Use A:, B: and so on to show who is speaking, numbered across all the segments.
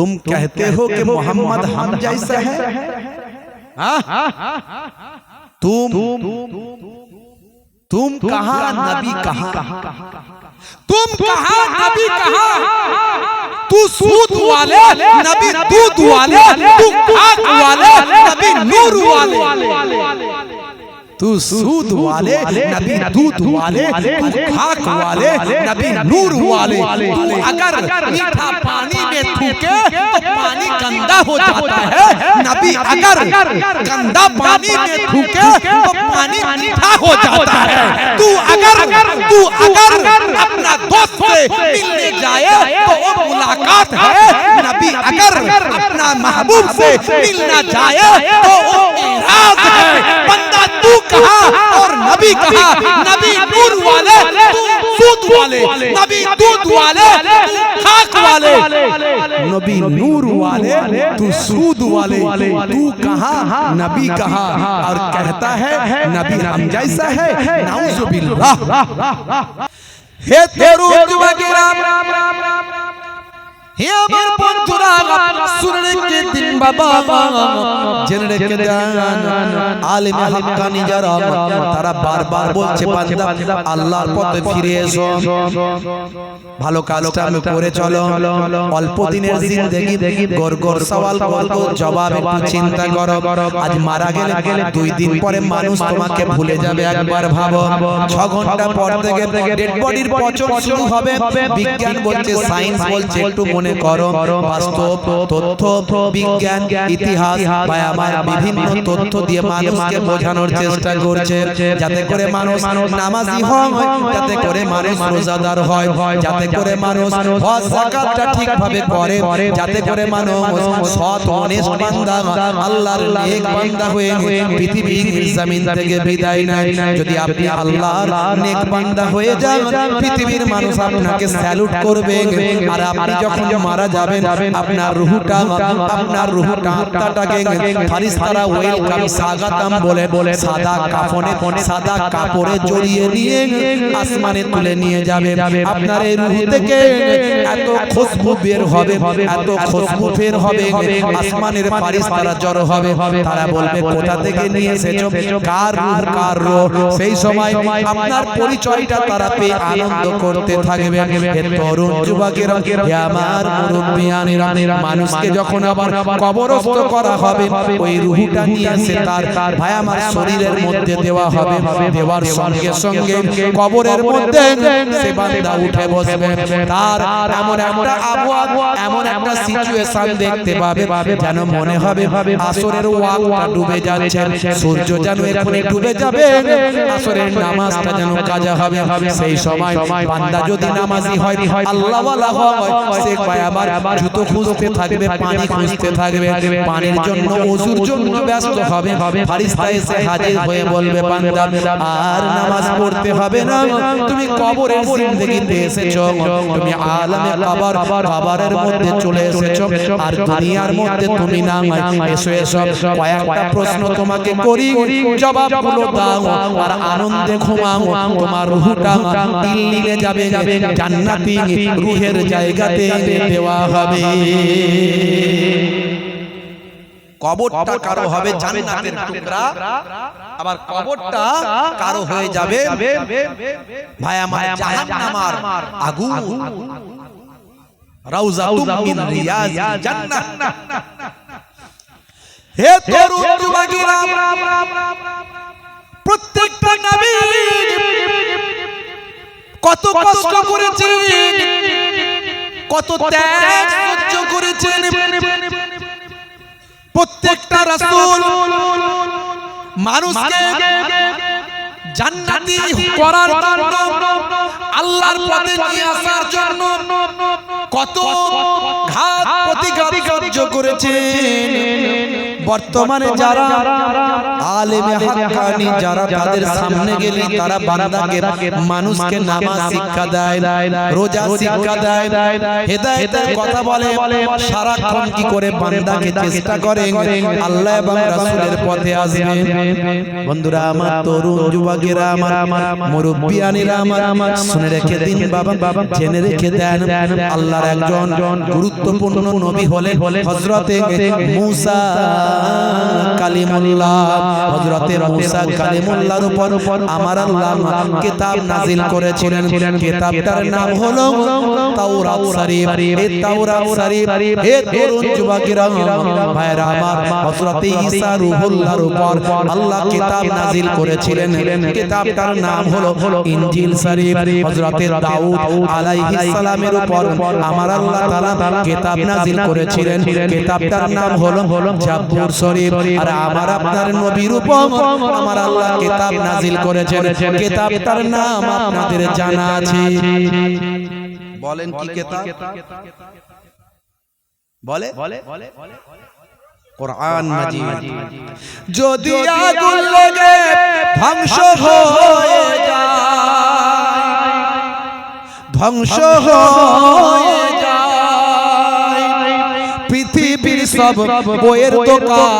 A: تم کہتے ہو کہ محمد ہم جیسا ہے؟ ہاں؟ ہاں؟ تم تم کہاں نبی کہاں؟ تم کہاں نبی کہاں؟ تو سود والے نبی دودھ والے تو کھاک والے نبی نور والے۔ تو سود والے نبی دود والے تو خاک والے نبی نور والے۔ تو اگر میٹھا پانی میں تھوکے تو پانی گندہ ہو جاتا ہے۔ نبی اگر گندہ پانی میں تھوکے تو پانی میٹھا ہو جاتا ہے۔ تو اگر تو اگر اپنا دوست سے ملنے جائے تو وہ ملاقات ہے۔ نبی اگر اپنا محبوب سے ملنا جائے تو وہ معراج ہے۔ تو کہا اور نبی کہا نبی نور والے تو سود والے نبی دودھ والے تو خاک والے۔ نبی نور والے تو سود والے۔ تو کہا نبی کہا اور کہتا ہے نبی ہم جیسا ہے۔ نعوذ باللہ۔ ہے تیرو جو گرام হে আমার বন্ধুরা শুনে রেখে দিন বাবা জেনে রেখে দেন আলেমে হাক্কানি যারা তারা বারবার বলছে বান্দা আল্লাহর পথে ফিরে এসো। ভালো কাজটা আমি করে চলো। অল্প দিনের জিন্দেগি গর গর সওয়াল করব জবাব একটু চিন্তা করো। আজ মারা গেলে দুই দিন পরে মানুষ তোমাকে ভুলে যাবে। একবার ভাবো ছ ঘণ্টা পর থেকে ডেড বডির পচন শুরু হবে। বিজ্ঞান বলছে সায়েন্স বলছে একটু মনে করো বাস্তব তথ্য বিজ্ঞান ইতিহাস বা আমার বিভিন্ন তথ্য দিয়ে মানুষকে বোঝানোর চেষ্টা করছে যাতে করে মানুষ নামাজি হয় যাতে করে মানুষ রোজাদার হয় যাতে করে মানুষ হজ যাকাতটা ঠিকভাবে করে যাতে করে মানুষ সৎ অনেস্ট বান্দা আল্লাহর নেক বান্দা হয়ে পৃথিবীর জমিন থেকে বিদায় নেয়। যদি আপনি আল্লাহর নেক বান্দা হয়ে যান পৃথিবীর মানুষ আপনাকে স্যালুট করবে। আর আপনি যখন মারা যাবেন আপনার রুহুটা আপনার রুহুটা আত্মাটাকে ফারিস্তারা ওয়েলকাম স্বাগতম বলে বলে সাদা কাফনে সাদা কাপড়ে জড়িয়ে নিয়ে আসমানে তুলে নিয়ে যাবে। আপনার এই রুহু থেকে এত খুশবু বের হবে এত খুশবু বের হবে আসমানের ফারিস্তারা জড়ো হবে। তারা বলবে কোথা থেকে নিয়ে এসেছ কার রুহ কার রুহ? সেই সময় আপনার পরিচয়টা তারা পেয়ে আনন্দ করতে থাকবে তরুণ যুবকেরা আমার মুরব্বিয়ানেরা মানুষকে যখন আবার কবরস্থ করা হবে ওই রুহুটা নিয়ে এসে তার ভাই আমার শরীরের মধ্যে দেওয়া হবে দেওয়ার সঙ্গে সঙ্গে কবরের মধ্যে সে বান্দা উঠে বসবে তার এমন একটা আবহাওয়া এমন একটা সিচুয়েশন দেখতে পাবে যেন মনে হবে আসরের ওয়াকটা ডুবে যাচ্ছে সূর্য যেন এখানে ডুবে যাবে আসরের নামাজটা যেন কাজা হবে সেই সময় বান্দা যদি নামাজি হয় আল্লাহ ওয়ালা হয় সে ভাই আবার জুতো খুঁজতে থাকবে পানি খুঁজতে থাকবে। পানির জন্য ওযুর জন্য ব্যস্ত হবে ফারিস্তা এসে হাজির হয়ে বলবে বান্দা আর নামাজ পড়তে হবে না তুমি কবরের জিন্দেগিতে এসেছ। তুমি আলামে কবর কবরের মধ্যে চলে এসেছ। আর দুনিয়ার মধ্যে তুমি না এসো এসো কয়েকটা প্রশ্ন তোমাকে করি জবাবগুলো দাও। আর আনন্দে ঘুমাও। তোমার রুহটা দিল্লিতে যাবে জান্নাতি রুহের জায়গাতে দেওয়া হবে। কবরটা কারও হবে জান্নাতের টুকরা। আবার কবরটা কারও হয়ে যাবে। ভাই আমার জাহান্নামার আগুন। রাউজাতুম মিন রিয়াজ জান্নাহ হে তরুণ যুবকেরা। প্রত্যেকটা নবী কত কষ্ট করেছেন। কত ত্যাগ সহ্য করেছেন। প্রত্যেকটা রাসূল মানুষকে জান্নাতি করার জন্য আল্লাহর পথে নিয়ে আসার জন্য কত ঘাত প্রতিঘাত সহ্য করেছেন। বর্তমানে যারা আলেমে হাক্কানি যারা তাদের সামনে গেলে তারা বান্দাকে মানুষকে নামাজ শিক্ষা দেয় রোজা শিক্ষা দেয় হেদায়েতের কথা বলে সারাক্ষণ কি করে বান্দাকে চেষ্টা করে আল্লাহ এবং রাসূলের পথে আসবে বন্ধুরা আমার তরুণ যুবকেরা আমার, মুরব্বিয়ানিরা আমার, শুনে রেখে দিন বাবা বাবা জেনে রেখে দেন, আল্লাহর একজন গুরুত্বপূর্ণ নবী হলেন হযরতে মূসা কালিমুল্লাহ। হযরতে মূসা কালিমুল্লাহর উপর আমার আল্লাহ কিতাব নাযিল করেছিলেন। কিতাবটার নাম হলো তাওরাত শরীফ। এই তাওরাত শরীফ হে তরুণ যুবকেরা ভাইরা আমার হযরতে ঈসা রূহুল্লাহর উপর আল্লাহ কিতাব নাযিল করেছিলেন। কিতাবটার নাম হলো ইনজিল শরীফ হযরতে দাউদ আলাইহিস সালামের উপর আমার আল্লাহ তাআলা কিতাব নাযিল করেছিলেন কিতাবটার নাম হলো জাবুর শরীফ। আর আমার আপনার নবীর উপর আমার আল্লাহ কিতাব নাযিল করেছেন কিতাবটার নাম আপনাদের জানা আছে। বলেন কি কিতাব? বলে? কোরআন মাজিদ। যদি আগুন লেগে ধ্বংস হয়ে যায়। ধ্বংস হয়ে যায়। পৃথিবীর সব বইয়ের দোকান।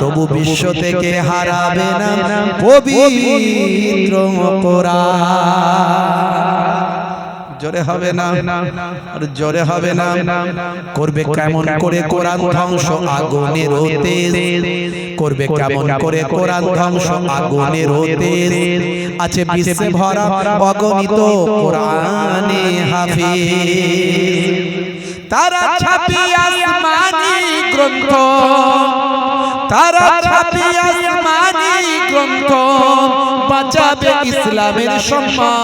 A: তবু বিশ্ব থেকে হারাবে না পবিত্র কোরআন। জোরে হবে না। আর জোরে হবে না। করবে কেমন করে কোরআন ধ্বংস? আগুনের হতে করবে কেমন করে কোরআন ধ্বংস? আগুনের হতে আছে বিশ্বে ভরা অগণিত কোরআনে হাফিজ। তারা ছাপি আসমানি গ্রন্থ। তারা ছাপি আসমানি গ্রন্থ। বাঁচাবে ইসলামের সম্মান।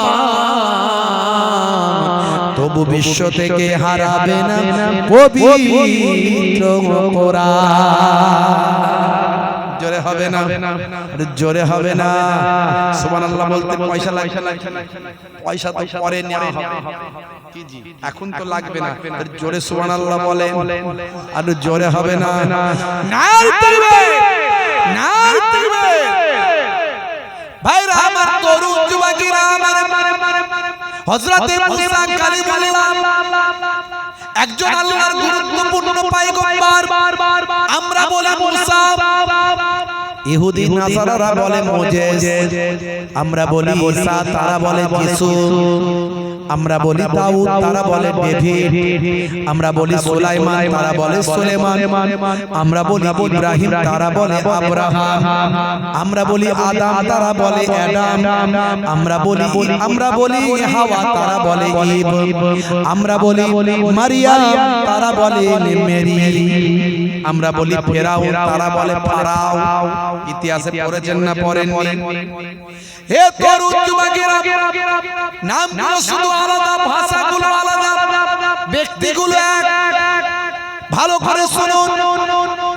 A: তবু বিশ্ব থেকে হারাবে না পবিত্র জোরে হবে না? জোরে হবে না। সুবহানাল্লাহ বলতে পয়সা লাগবে। না পয়সা তো পরে নেওয়া হবে। এখন তো লাগবে না। জোরে সুবহানাল্লাহ বলেন। আর জোরে হবে না। দিবে ভাইরা আমার তরুণ যুবকেরা আমার হযরতে মুসা কালিমুল্লাহ একজন আল্লাহর গুরুত্বপূর্ণ পয়গম্বর আমরা বলে মুসা ইহুদি নাসারারা বলে মোজেস। আমরা বলি ঈসা তারা বলে যিশু আমরা বলি দাউদ তারা বলে ডেভিড আমরা বলি সুলাইমান তারা বলে সুলেমান আমরা বলি ইব্রাহিম তারা বলে আব্রাহাম আমরা বলি আদাম তারা বলে অ্যাডাম আমরা বলি আমরা বলি হাওয়া তারা বলে ঈব আমরা বলি মারিয়াম তারা বলে মেরি আমরা বলি ফেরাও তারা বলে পারাও ইতিহাসে পড়েছেন না পড়েননি। হে তরুণ যুবকেরা না শুধু আলাদা ভাষাগুলো আলাদা। ব্যক্তিগুলো এক। ভালো করে শুনুন।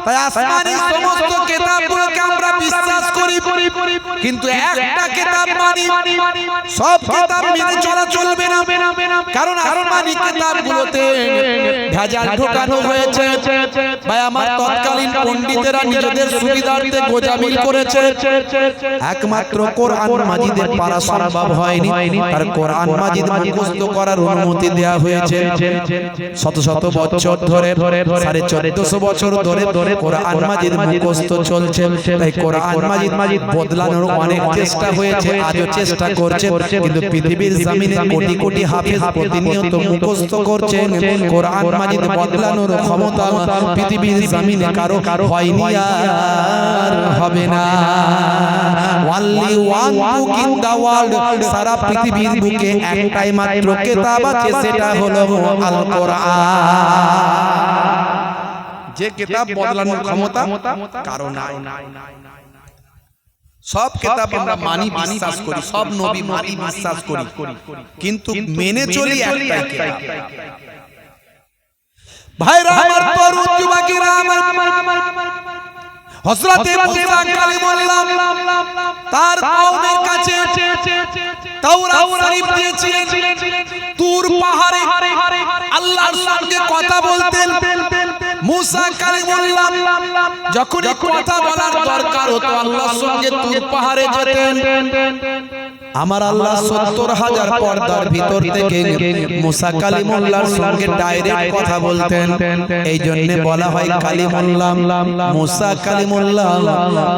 A: তাই আসমানি সমস্ত বিশ্বাস করি কিন্তু একটা কিতাব মানি সব কিতাব মেনে চলা চলবে না। কারণ আসমানি কিতাবগুলোতে ভেজাল ঢোকানো হয়েছে। ভাই আমার তৎকালীন পণ্ডিতেরা নিজেদের সুবিধার্থে গোজামিল করেছে। একমাত্র কোরআন মাজিদের পারা সম্ভব হয়নি। আর কোরআন মাজিদ মুখস্থ করার অনুমতি দেয়া হয়েছে। শত শত বছর ধরে সাড়ে চোদ্দশো বছর ধরে কোরআন মাজিদ মুখস্থ চলছে। তাই কোরআন মাজিদ মাজিদ বদলানোর অনেক চেষ্টা হয়েছে আজও চেষ্টা করছে কিন্তু পৃথিবীর জমিনে কোটি কোটি হাফেজ প্রতিনিয়ত মুখস্থ করছেন কোরআন মাজিদ বদলানোর ক্ষমতা পৃথিবীর জমিনে কারও কারও হয়নি আর হবে না। only one book in the world. সারা পৃথিবীর বুকে একটাই মাত্র কিতাব আছে সেটা হলো আল কোরআন যে কিতাব বদলানোর ক্ষমতা কারণ নাই। সব কিতাব আমরা মানি বিশ্বাস করি সব নবী মানি বিশ্বাস করি। কিন্তু মেনে চলি একটাই কিতাব। ভাইরা আমার তরুণ যুবকেরা আমার হযরতে মুসা কালিমুল্লাহ। তার কওমের কাছে তাওরাত শরীফ দিয়েছিলেন। তুর পাহাড়ে আল্লাহর সঙ্গে কথা বলতেন। মুসা কালিমুল্লাহ যখন কথা বলার দরকার হতো আল্লাহর সঙ্গে তুর পাহাড়ে যেতেন। আমার আল্লাহ সত্তর হাজার পর্দার ভিতর থেকে মুসা কালিমুল্লাহর সঙ্গে ডাইরেক্ট কথা বলতেন। এই জন্য বলা হয় কালিমুল্লাহ। মুসা কালিমুল্লাহ।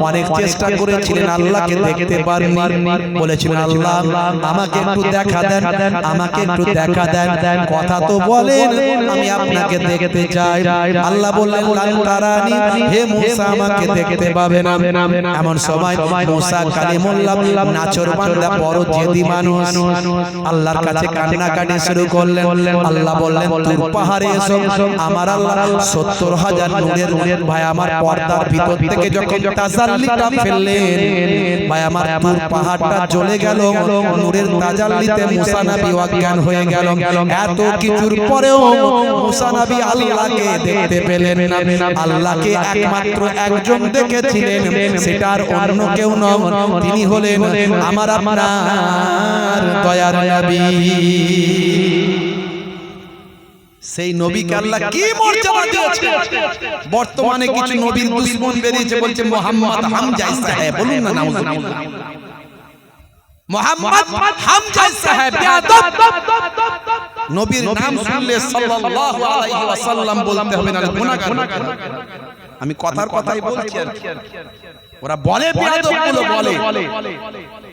A: অনেক চেষ্টা করেছিলেন আল্লাহকে দেখতে পারেননি বলেছিলেন আল্লাহ আমাকে একটু দেখা দেন। আমাকে একটু দেখা দেন। কথা তো বলেন। আমি আপনাকে দেখতে চাই। আল্লাহ বললেন লাল তারানি হে মুসা আমাকে দেখতে পাবে না। এমন সময় মুসা কালিমুল্লাহ নাচর বান্দা বড় জেদি মানুষ। আল্লাহর কাছে কান্নাকাটি শুরু করলেন। আল্লাহ বললেন তুর পাহাড়ে এসো আমার আল্লাহ সত্তর হাজার নূরের ভাই আমার পর্দার ভিতর থেকে যখন তাজাল্লিটা ফেললেন ভাই আমার তুর পাহাড়টা জ্বলে গেল নূরের তাজাল্লিতে মুসা নবী অজ্ঞান হয়ে গেল। এত কিছুর পরেও মুসা নবী আল্লাহকে দেখতে পেলেন না। আল্লাহকে একমাত্র একজন দেখেছিলেন। সেটা আর অন্য কেউ নন তিনি হলেন আমার আপনার দয়ার নবী। সেই নবীকে আল্লাহ কি মর্যাদা দিয়েছে বর্তমানে কিছু নবীর দুশ্মন বেরিয়েছে বলছে মোহাম্মদ হামজা সাহেব। বলুন না নাউজুবিল্লাহ মোহাম্মদ হামজা সাহেব বেয়াদব। নবীর নাম শুনলে সাল্লাল্লাহু আলাইহি ওয়াসাল্লাম বলতে হবে না গুনাহগার। আমি কথার কথাই বলছি আর কি। ওরা বলে। বেয়াদব বলে।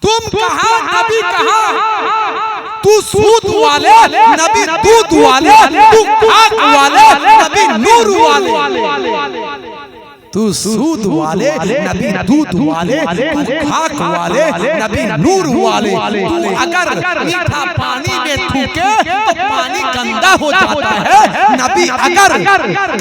A: تم کہاں نبی کہاں؟ تو سود والے نبی دود والے تو پاک والے نبی نور والے۔ تو سود والے، نبی دود والے تو خاک والے، نبی نور والے۔ تو اگر میٹھا پانی میں تھوکے تو پانی گندہ ہو جاتا ہے۔ نبی اگر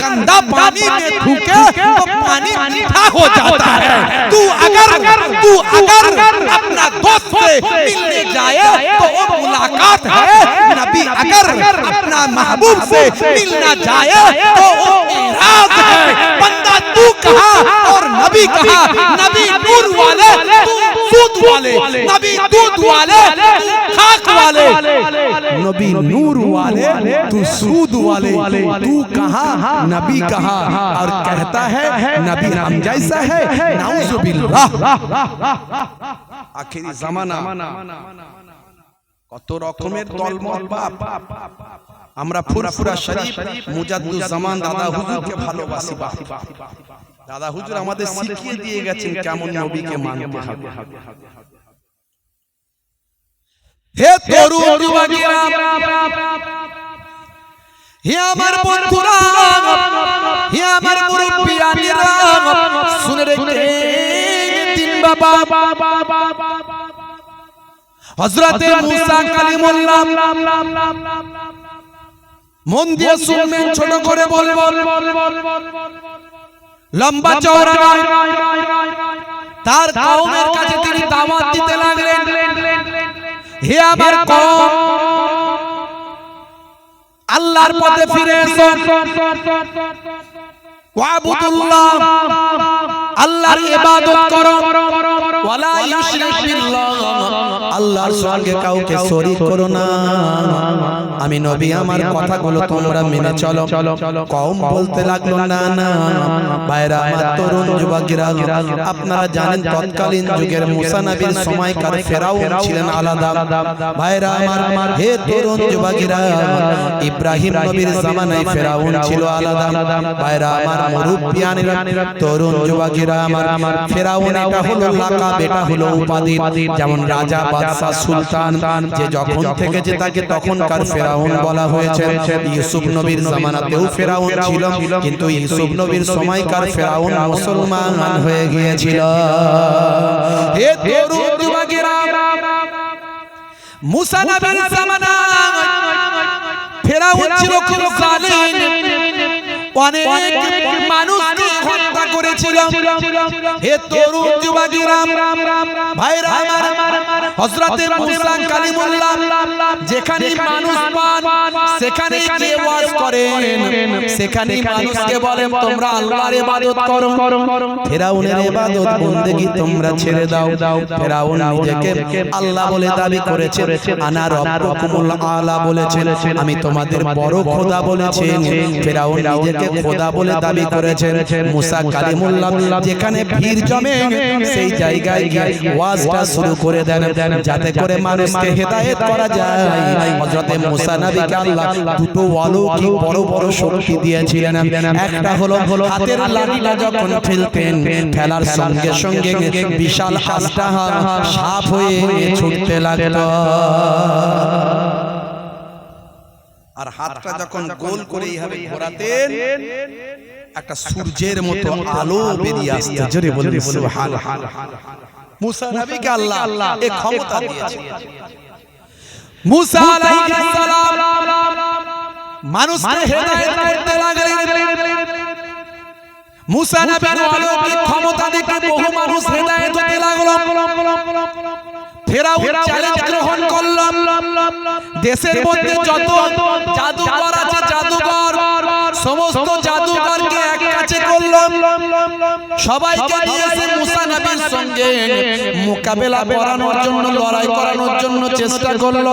A: گندہ پانی میں تھوکے تو پانی میٹھا ہو جاتا ہے۔ تو اگر تو اگر اپنا دوست سے ملنے جائے تو وہ ملاقات ہے۔ نبی اگر اپنا محبوب سے ملنا جائے تو وہ اعراض ہے۔ بندہ تو کہا اور نبی کہا نبی نور والے سود والے نبی دودھ والے خاک والے نبی نور والے تو سود والے تو کہا نبی کہا اور کہتا ہے نبی ہم جیسا ہے نعوذ باللہ۔ آخری زمانہ۔ কত রকমের দলমল বাপ আমরা ফুরফুরা শরীফ মুজাদ্দুজ জামান দাদা হুজুরকে باسی বাপ দাদা হুজুর আমাদের শিখিয়ে দিয়ে গেছেন কেমন নবীকে মানতে হবে। হে তরুণ যুবকেরা হে আমার বন্ধুরা হে আমার মুরব্বিয়ানিরা শুনে রেখে দিন বাবা। হযরতে মুসা কালিমুল্লাহ মন দিয়ে শুনবেন ছোট করে বলব লম্বা চওড়া তার কওমের কাছে তিনি দাওয়াত দিতে লাগলেন। হে আমার কওম আল্লাহর পথে ফিরে এসো। ওয়াবুদুল্লাহ আল্লাহর ইবাদত করো। ওয়ালা ইউশরিক বিল্লাহ আল্লাহর সঙ্গে কাউকে শরীক করো না। আমি নবী আমার কথাগুলো তোমরা মেনে চলো। কওম বলতে লাগল না না ভাইরা আমার তরুণ যুবকেরা আপনারা জানেন তৎকালীন যুগের মুসা নবীর সময়কার ফেরাউন ছিলেন আলাদা। ভাইরা আমার হে তরুণ যুবকেরা ইব্রাহিম নবীর জামানায় ফেরাউন ছিল আলাদা। ভাইরা আমার মুরব্বিয়ানেরা তরুণ যুবকেরা যুবকেরা আমার ফেরাউন এটা হলো লাকাব এটা হলো উপাধি যেমন রাজা বাদশা সুলতান যে যখন থেকে যে তাকে তখনকার ফেরাউন বলা হয়েছে ইউসুফ নবীর জামানাতেও ফেরাউন ছিল কিন্তু ইউসুফ নবীর সময়কার ফেরাউন মুসলমান হয়ে গিয়েছিল। হে তরুণ যুবকেরা মুসা নবীর জামানায় ফেরাউন ছিল খুব জালিম। অনেক মানুষকে হত্যা করেছিল হে তরুণ যুবকেরা ভাইরা আমার, হযরতে মুসা কালিমুল্লাহ, যেখানে মানুষ পান সেখানে গিয়ে ওয়াজ করেন। সেখানে মানুষকে বলেন তোমরা আল্লাহর ইবাদত করো। ফেরাউনের ইবাদত বندگی তোমরা ছেড়ে দাও। ফেরাউন নিজেকে আল্লাহ বলে দাবি করেছে আনা রব্বুকুমুল আলা বলেছেন। আমি তোমাদের বড় খোদা বলেছেন। ফেরাউন নিজেকে খোদা বলে দাবি করেছেন। মুসা কালিমুল্লাহ যেখানে ভিড় জমে সেই জায়গায় গিয়ে ওয়াজটা শুরু করে দেন। যাতে করে মানুষকে হেদায়েত করা যায় হযরতে মুসা নবীকে আল্লাহ দুটো অলৌকিক বড় বড় শক্তি দিয়েছিলেন? একটা হলো হাতের লাঠিটা যখন ফেলতেন ফেলার সঙ্গে সঙ্গে বিশাল হাসটা সাপ হয়ে ছুটতে লাগল আর হাতটা যখন গোল করে এইভাবে ঘোরাতেন একটা সূর্যের মতো আলো বেরিয়ে আসতে। জোরে বলুন সুবহানাল্লাহ। মুসা নবীকে আল্লাহ এই ক্ষমতা দিয়েছে মুসা আলাইহিস সালাম মানুষকে হেদায়েত করতে লাগলেন। মুসা নবীর অলৌকিক ক্ষমতা দেখে বহু মানুষ হেদায়েত হতে লাগল। ফেরাউন চ্যালেঞ্জ গ্রহণ করল। দেশের মধ্যে যত জাদুকর আছে জাদুকর সমস্ত করলাম সবাইকে মুসা নবীর সঙ্গে। মোকাবেলা করানোর জন্য লড়াই করানোর জন্য চেষ্টা করল।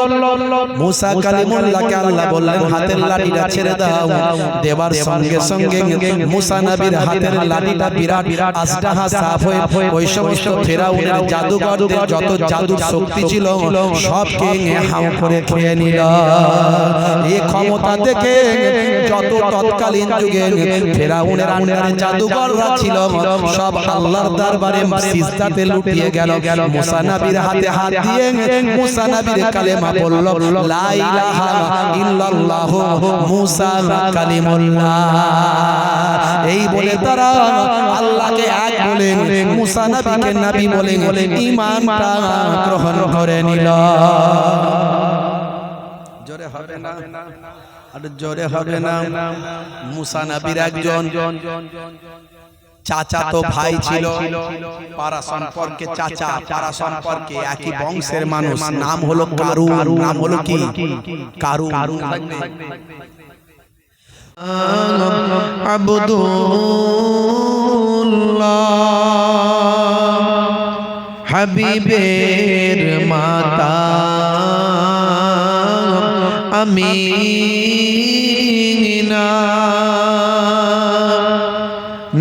A: মুসা কালিমুল্লাহকে আল্লাহ বললেন হাতের লাঠিটা ছেড়ে দাও দেবার সঙ্গে সঙ্গে মুসা নবীর হাতের লাঠিটা বিরাট আজদাহা সাফ হয়ে ওই সমস্ত ফেরাউনের জাদুকরদের যত জাদুর শক্তি ছিল সবকে হাও করে খেয়ে নিল। এই ক্ষমতা দেখে যত তৎকালীন যুগে ফেরাউনের আন্ডারে জাদুকররা ছিল সব আল্লাহর দরবারে সিজদাতে লুটিয়ে গেল। মুসা নবীর হাতে হাত দিয়ে মুসা নবীর কালেমা বলল লা ইলাহা ইল্লাল্লাহ মুসা কালিমুল্লাহ। এই বলে তারা আল্লাহকে এক বলেন মুসা নবীকে নবী বলেন ঈমানটা গ্রহণ করে নিল। জোরে হবে না? আর জোরে হবে না। মুসা নবীর একজন। চাচা তো ভাই ছিল। পারা সম্পর্কে চাচা পারা সম্পর্কে একই বংশের মানুষ। নাম হলো কারু নাম হলো কি? কারু
B: আবদুল্লাহ হাবিবের মাতা। আমি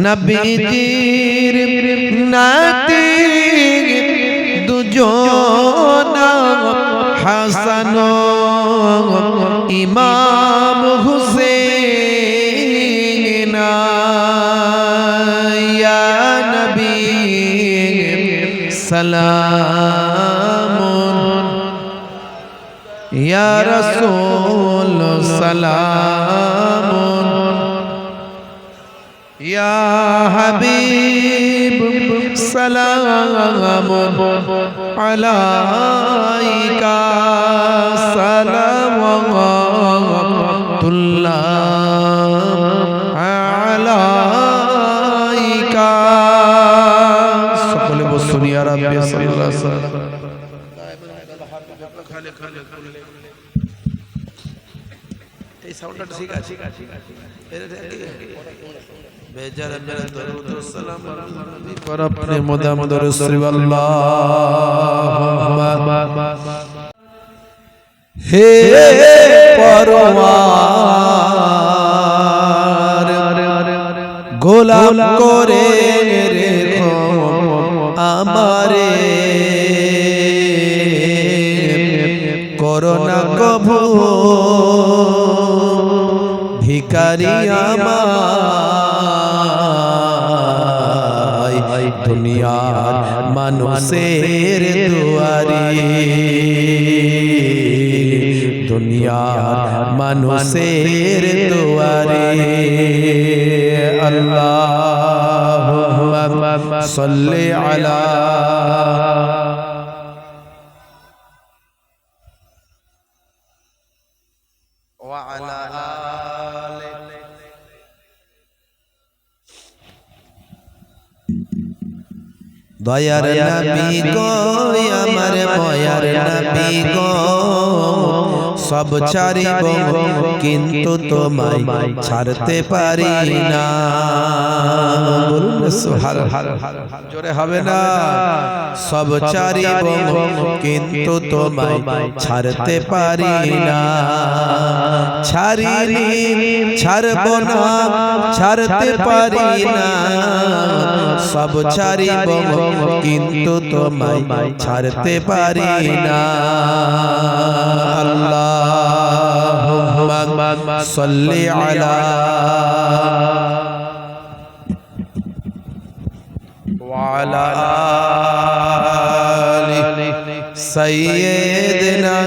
B: নবীজির নাতি দুজন হাসান ইমাম হুসেন ইয়া নবী সালাম। ইয়া রাসূল সালাম ইয়া হাবিব সালাম আলাইকা।
A: হে গোলাম করে আমারে করোনা কভু ভিকারি আমায়
B: দুনিয়ার মানুষের দুয়ারে। দুনিয়ার মানুষের দুয়ারে। আল্লাহ সাল্লি আলা
A: দয়ার নবী গো আমার ময়ার নবী গো। সব ছাড়িব কিন্তু তোমায় ছাড়তে পারি না। বলুন জোরে হবে না। সব ছাড়িব কিন্তু তোমায় ছাড়তে পারি না। ছাড়িনি ছাড়ব না ছাড়তে পারি না। সব ছাড়িব কিন্তু তোমায় ছাড়তে পারি না। আল্লাহুম্মা صلی علی وعلا سیدنا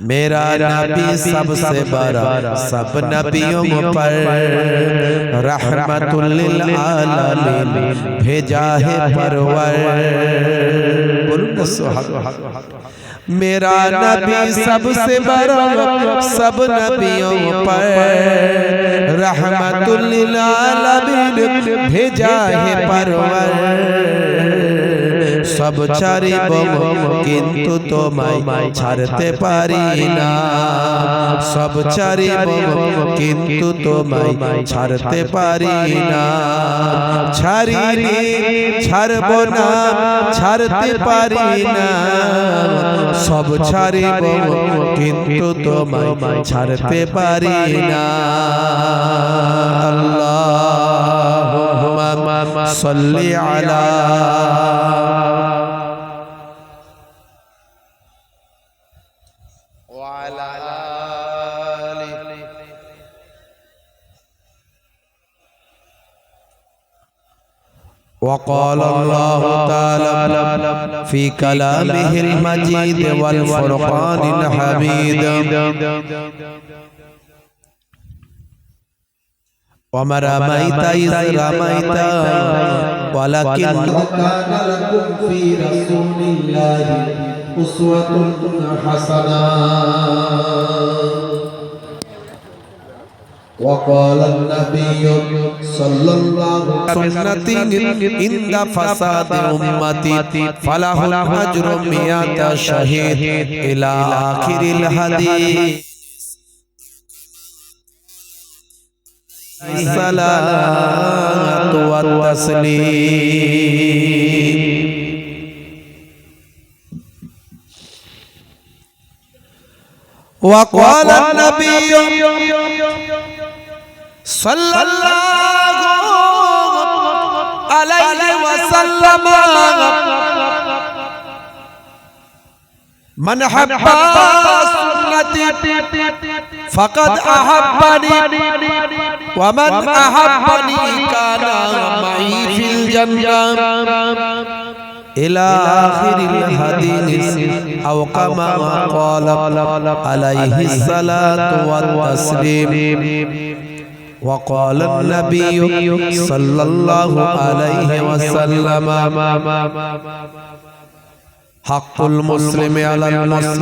A: میرا نبی سب سے بڑا سب نبیوں پر رحمت للعالمین بھیجا ہے پرور۔ میرا نبی سب سے بڑا سب نبیوں پر رحمت للعالمین بھیجا ہے پرور۔ সব ছাড়িব কিন্তু তোমায় ছাড়তে পারি না। সব ছাড়িব কিন্তু তোমায় ছাড়তে পারি না। ছাড়িনি, ছাড়ব না, ছাড়তে পারি না। সব ছাড়িব কিন্তু তোমায় ছাড়তে পারি না। আল্লাহুম্মা صل على
B: وعلى
A: وقال الله تعالى في كلامه المجيد والفرقان الحميد. وما رميت إذ رميت ولكن
C: وكان لكم في رسول الله أسوة حسنة وقال النبي صلى الله عليه
A: سنة عند فساد أمتي فله أجر مئة شهيد إلى آخر الحديث الصلاة والتسليم وقال النبي صلى الله عليه وسلم من حب سنتي فقد أحبني. ومن أحبني كان معي في الجنة إلى آخر الحديث أو كما قال عليه الصلاة والتسليم. وقال النبي صلى الله عليه وسلم. হাক্কুল মুসলিমে আলাল মুসলিম